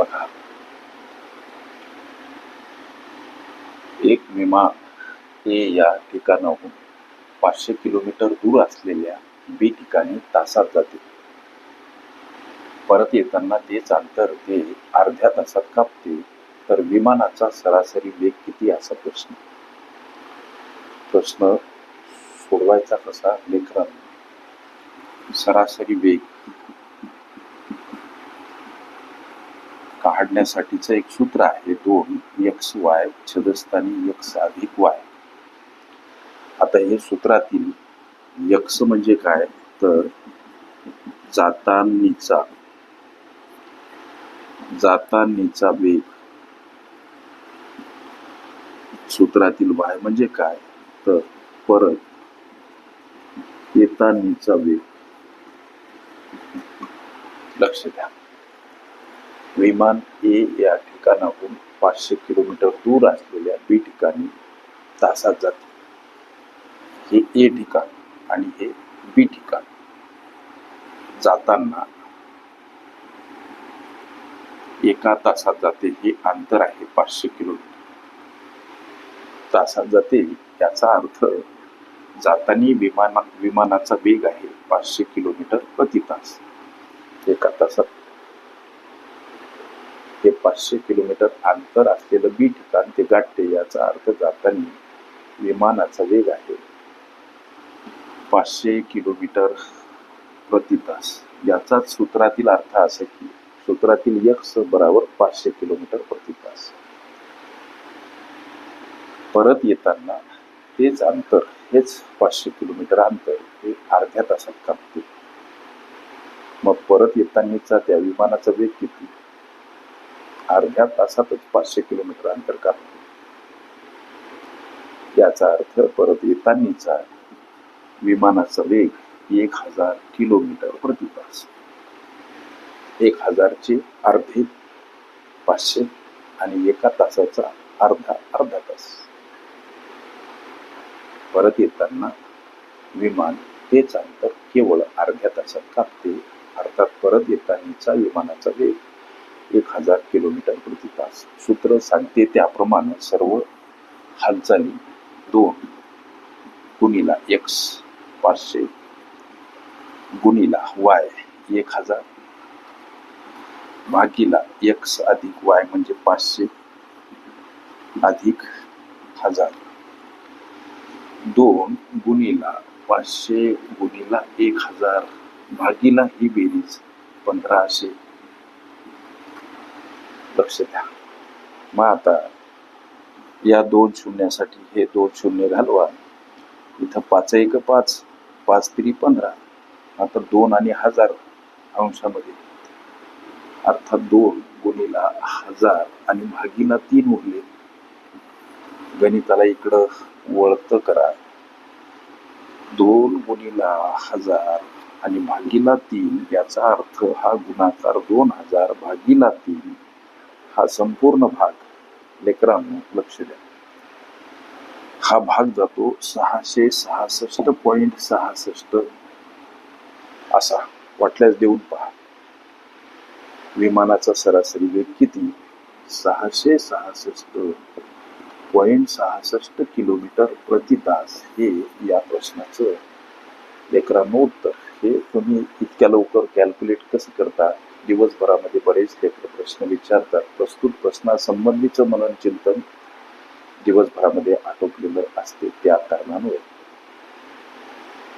बघा. एक विमान हे या ठिकाणाहून पाचशे किलोमीटर दूर असलेल्या बी ठिकाणी तासात जाते. परत येताना तेच अंतर ते अर्ध्या तासात कापते तर विमानाचा सरासरी वेग किती असा प्रश्न. प्रश्न सोडवायचा कसा? लेखन सरासरी वेग काढण्यासाठीचं एक सूत्र आहे दोन एक्स वाय छदस्थानी यक्स अधिक वाय. आता हे सूत्रातील यक्स म्हणजे काय? तर जातानीचा जातानीचा वेग सूत्रातील वाय म्हणजे काय? तर परत येतानीचा वेग. लक्ष द्या. विमान ए या ठिकाणाहून पाचशे किलोमीटर दूर असलेल्या बी ठिकाणी तासात जाते. हे ए ठिकाण आणि हे बी ठिकाण. जाताना एका तासात जाते हे अंतर आहे पाचशे किलोमीटर. तासात जाते याचा अर्थ जातानी विमाना विमानाचा वेग आहे पाचशे किलोमीटर प्रति तास. एका तासात हे पाचशे किलोमीटर अंतर असलेलं बी ठिकाण ते गाठते याचा अर्थ जाताना विमानाचा वेग आहे. पाचशे किलोमीटर प्रति तास. याचाच सूत्रातील अर्थ असा की सूत्रातील यक्स बराबर पाचशे किलोमीटर प्रति तास. परत येताना हेच अंतर हेच पाचशे किलोमीटर अंतर हे अर्ध्या तासात कापते. मग परत येतानाचा त्या विमानाचा वेग किती? अर्ध्या तासातच पाचशे किलोमीटर अंतर कापते याचा अर्थ परत येतानाचा विमानाचा वेग एक हजार किलोमीटर प्रति तास. एक हजारचे अर्धे पाचशे आणि एका तासाचा अर्धा अर्धा तास. परत येताना विमान तेच अंतर केवळ अर्ध्या तासात कापते. अर्थात परत येतानाचा विमानाचा वेग एक हजार किलोमीटर प्रति तास. सूत्र सांगते त्याप्रमाणे सर्व हालचाली दोन गुणीला एक्स पाचशे गुणीला वाय एक हजार भागीला एक्स अधिक वाय म्हणजे पाचशे अधिक हजार. दोन गुणीला पाचशे गुणीला एक हजार भागीला ही बेरीज पंधराशे लक्ष द्या मग आता या दोन शून्यासाठी हे दोन शून्य घालवा. इथं पाच एक पाच पाच तरी पंधरा आता दोन आणि हजार अंशामध्ये. अर्थात दोन गुणीला हजार आणि भागीला तीन उरले गणिताला इकडं वळत करा. दोन गुणीला हजार आणि भागीला तीन याचा अर्थ हा गुणाकार दोन हजार भागीला तीन. हा संपूर्ण भाग लेकरांनो लक्ष द्या. हा भाग जातो सहाशे सहासष्ट पॉइंट सहासष्ट. असा वाटल्यास देऊन पहा. विमानाचा सरासरी वेग किती? सहाशे सहासष्ट पॉइंट सहासष्ट किलोमीटर प्रति तास. हे या प्रश्नाचं लेकरांनो उत्तर. हे तुम्ही इतक्या लवकर कॅल्क्युलेट कसं करता? दिवसभरामध्ये बरेच लेकर प्रश्न विचारतात. प्रस्तुत प्रश्नासंबंधीचं मनन चिंतन दिवसभरामध्ये आटोपलेलं असते. त्या कारणामुळे.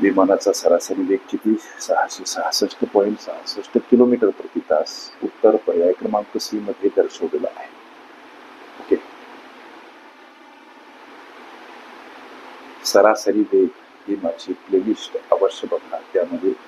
विमानाचा सरासरी वेग किती? सहाशे सहासष्ट पॉईंट सहासष्ट किलोमीटर प्रति तास. उत्तर पर्याय क्रमांक सी मध्ये दर्शवलेला आहे. ओके. सरासरी वेग ही माझी प्लेलिस्ट अवश्य बघा. त्यामध्ये